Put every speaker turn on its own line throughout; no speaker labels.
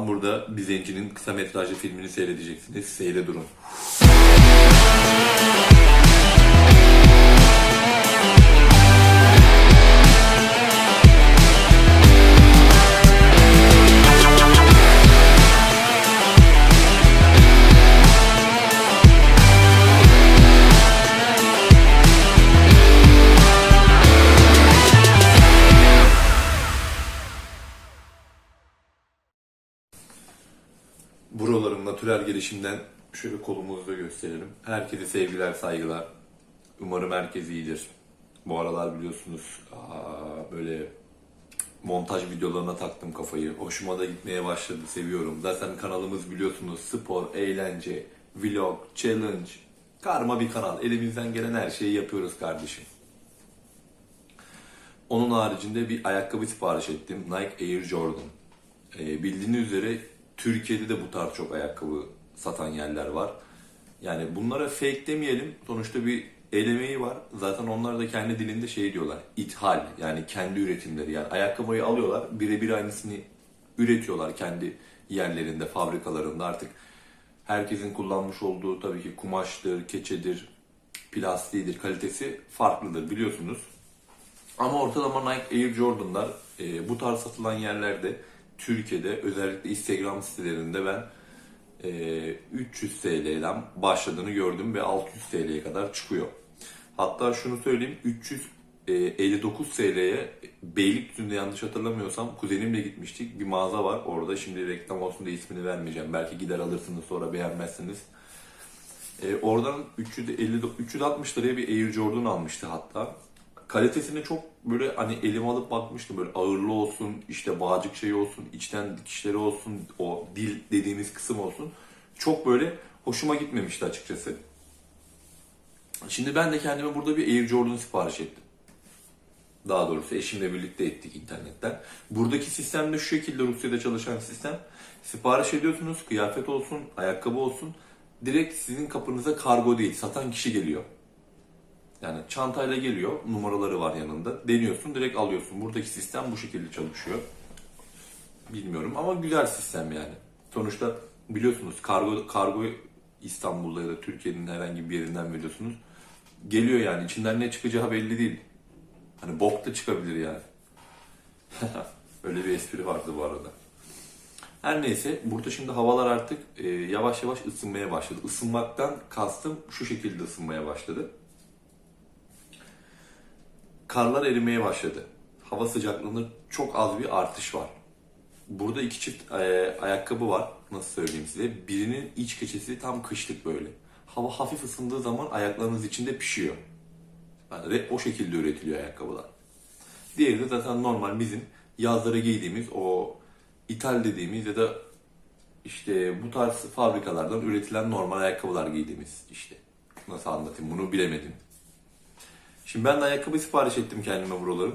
Tam burada bir zencinin kısa metrajlı filmini seyredeceksiniz. Seyre durun. Buraların natürel gelişimden şöyle kolumuzda gösterelim. Herkese sevgiler, saygılar. Umarım herkes iyidir. Bu aralar biliyorsunuz aa, böyle montaj videolarına taktım kafayı. Hoşuma da gitmeye başladı, seviyorum. Zaten kanalımız biliyorsunuz spor, eğlence, vlog, challenge. Karma bir kanal. Elimizden gelen her şeyi yapıyoruz kardeşim. Onun haricinde bir ayakkabı sipariş ettim. Nike Air Jordan. Ee, bildiğiniz üzere Türkiye'de de bu tarz çok ayakkabı satan yerler var. Yani bunlara fake demeyelim. Sonuçta bir el emeği var. Zaten onlar da kendi dilinde şey diyorlar. İthal yani kendi üretimleri. Yani ayakkabıyı alıyorlar birebir aynısını üretiyorlar kendi yerlerinde, fabrikalarında artık. Herkesin kullanmış olduğu tabii ki kumaştır, keçedir, plastiğidir, kalitesi farklıdır biliyorsunuz. Ama ortalama Nike Air Jordan'lar e, bu tarz satılan yerlerde Türkiye'de özellikle Instagram sitelerinde ben e, 300 TL'den başladığını gördüm ve 600 TL'ye kadar çıkıyor. Hatta şunu söyleyeyim 359 TL'ye Beylikdüzü'nde yanlış hatırlamıyorsam kuzenimle gitmiştik. Bir mağaza var orada şimdi reklam olsun diye ismini vermeyeceğim. Belki gider alırsınız sonra beğenmezsiniz. E, oradan 350, 360 liraya bir Air Jordan almıştı hatta. Kalitesine çok böyle hani elim alıp bakmıştım böyle ağırlı olsun, işte bağcık şey olsun, içten dikişleri olsun, o dil dediğimiz kısım olsun. Çok böyle hoşuma gitmemişti açıkçası. Şimdi ben de kendime burada bir Air Jordan sipariş ettim. Daha doğrusu eşimle birlikte ettik internetten. Buradaki sistem de şu şekilde Rusya'da çalışan sistem. Sipariş ediyorsunuz, kıyafet olsun, ayakkabı olsun. Direkt sizin kapınıza kargo değil, satan kişi geliyor. Yani çantayla geliyor, numaraları var yanında. Deniyorsun, direkt alıyorsun. Buradaki sistem bu şekilde çalışıyor. Bilmiyorum ama güzel sistem yani. Sonuçta biliyorsunuz kargo kargo İstanbul'da ya da Türkiye'nin herhangi bir yerinden veriyorsunuz. Geliyor yani içinden ne çıkacağı belli değil. Hani bok da çıkabilir yani. Öyle bir espri vardı bu arada. Her neyse burada şimdi havalar artık e, yavaş yavaş ısınmaya başladı. Isınmaktan kastım şu şekilde ısınmaya başladı. Karlar erimeye başladı. Hava sıcaklığında çok az bir artış var. Burada iki çift e, ayakkabı var. Nasıl söyleyeyim size? Birinin iç keçesi tam kışlık böyle. Hava hafif ısındığı zaman ayaklarınız içinde pişiyor. Yani o şekilde üretiliyor ayakkabılar. Diğeri de zaten normal bizim yazlara giydiğimiz o ithal dediğimiz ya da işte bu tarz fabrikalardan üretilen normal ayakkabılar giydiğimiz işte. Nasıl anlatayım bunu bilemedim. Şimdi ben de ayakkabı sipariş ettim kendime buraların.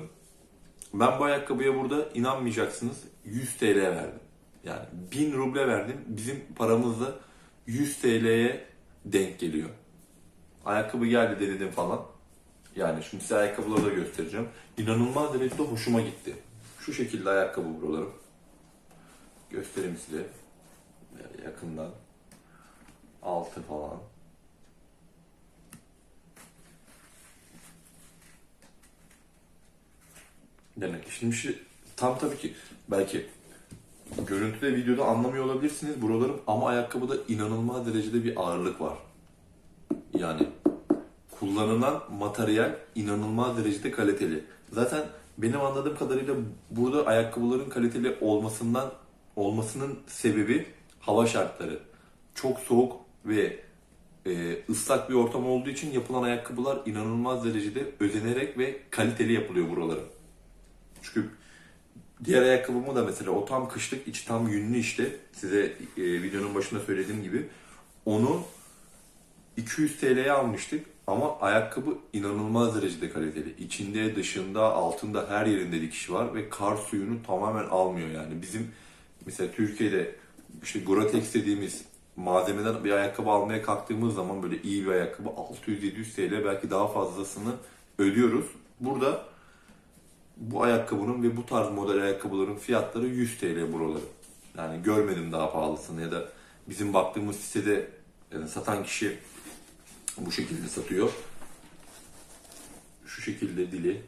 Ben bu ayakkabıya burada inanmayacaksınız 100 TL verdim. Yani 1000 ruble verdim. Bizim paramızda 100 TL'ye denk geliyor. Ayakkabı geldi denedim falan. Yani şimdi size ayakkabıları da göstereceğim. İnanılmaz derecede hoşuma gitti. Şu şekilde ayakkabı buralarım. Göstereyim size. Yakından. Altı falan. Demek şimdi şey, tam tabii ki belki görüntüde videoda anlamıyor olabilirsiniz buralarım ama ayakkabıda inanılmaz derecede bir ağırlık var. Yani kullanılan materyal inanılmaz derecede kaliteli. Zaten benim anladığım kadarıyla burada ayakkabıların kaliteli olmasından olmasının sebebi hava şartları. Çok soğuk ve e, ıslak bir ortam olduğu için yapılan ayakkabılar inanılmaz derecede özenerek ve kaliteli yapılıyor buraların. Çünkü diğer ayakkabımı da mesela o tam kışlık içi tam yünlü işte size e, videonun başında söylediğim gibi onu 200 TL'ye almıştık ama ayakkabı inanılmaz derecede kaliteli. İçinde, dışında, altında her yerinde dikiş var ve kar suyunu tamamen almıyor yani. Bizim mesela Türkiye'de işte Gore-Tex dediğimiz malzemeden bir ayakkabı almaya kalktığımız zaman böyle iyi bir ayakkabı 600-700 TL belki daha fazlasını ödüyoruz. Burada bu ayakkabının ve bu tarz model ayakkabıların fiyatları 100 TL buraları. Yani görmedim daha pahalısını ya da bizim baktığımız sitede yani satan kişi bu şekilde satıyor. Şu şekilde dili.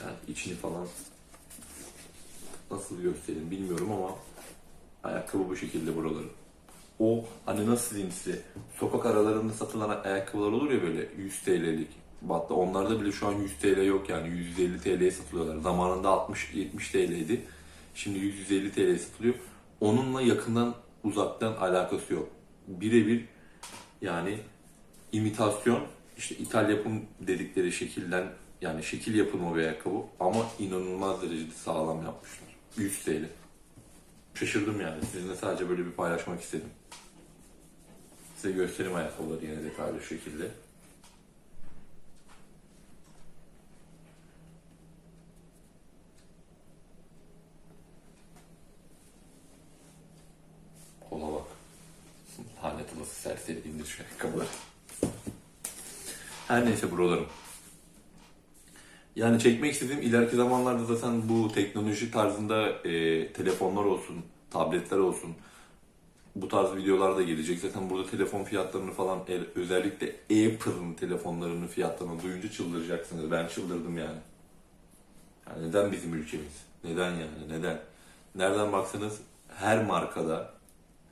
Yani içini falan nasıl göstereyim bilmiyorum ama ayakkabı bu şekilde buraları. O hani nasıl diyeyim size sokak aralarında satılan ayakkabılar olur ya böyle 100 TL'lik. Hatta onlarda bile şu an 100 TL yok yani 150 TL'ye satılıyorlar. Zamanında 60-70 TL'ydi. Şimdi 150 TL'ye satılıyor. Onunla yakından uzaktan alakası yok. Birebir yani imitasyon işte ithal yapım dedikleri şekilden yani şekil yapımı bir ayakkabı ama inanılmaz derecede sağlam yapmışlar. 100 TL. Şaşırdım yani. Sizinle sadece böyle bir paylaşmak istedim. Size göstereyim ayakkabıları yine detaylı şekilde. Şu ayakkabıları. Her neyse buralarım. Yani çekmek istediğim ileriki zamanlarda zaten bu teknoloji tarzında e, telefonlar olsun, tabletler olsun bu tarz videolar da gelecek. Zaten burada telefon fiyatlarını falan el- özellikle Apple'ın telefonlarının fiyatlarını duyunca çıldıracaksınız. Ben çıldırdım yani. yani. Neden bizim ülkemiz? Neden yani? Neden? Nereden baksanız her markada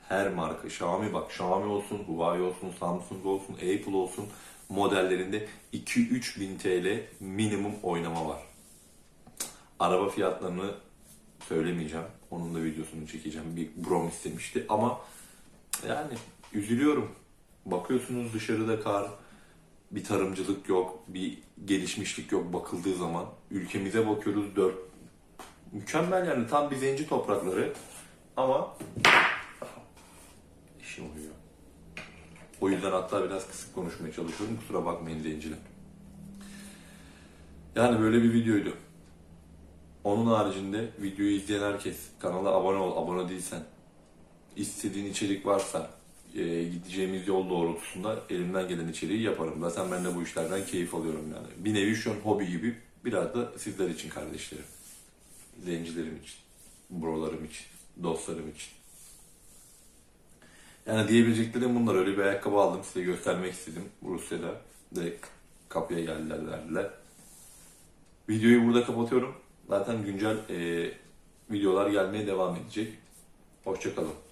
her marka Xiaomi bak Xiaomi olsun, Huawei olsun, Samsung olsun, Apple olsun modellerinde 2-3 bin TL minimum oynama var. Araba fiyatlarını söylemeyeceğim. Onun da videosunu çekeceğim. Bir Brom istemişti ama yani üzülüyorum. Bakıyorsunuz dışarıda kar, bir tarımcılık yok, bir gelişmişlik yok bakıldığı zaman. Ülkemize bakıyoruz dört mükemmel yani tam bir zenci toprakları ama işim uyuyor. O yüzden hatta biraz kısık konuşmaya çalışıyorum. Kusura bakmayın zenciler. Yani böyle bir videoydu. Onun haricinde videoyu izleyen herkes kanala abone ol, abone değilsen istediğin içerik varsa e, gideceğimiz yol doğrultusunda elimden gelen içeriği yaparım. Zaten ben de bu işlerden keyif alıyorum yani. Bir nevi şu an hobi gibi biraz da sizler için kardeşlerim. Zencilerim için, brolarım için, dostlarım için. Yani diyebileceklerim bunlar. Öyle bir ayakkabı aldım size göstermek istedim Rusya'da. Direkt kapıya geldiler verdiler. Videoyu burada kapatıyorum. Zaten güncel e, videolar gelmeye devam edecek. Hoşçakalın.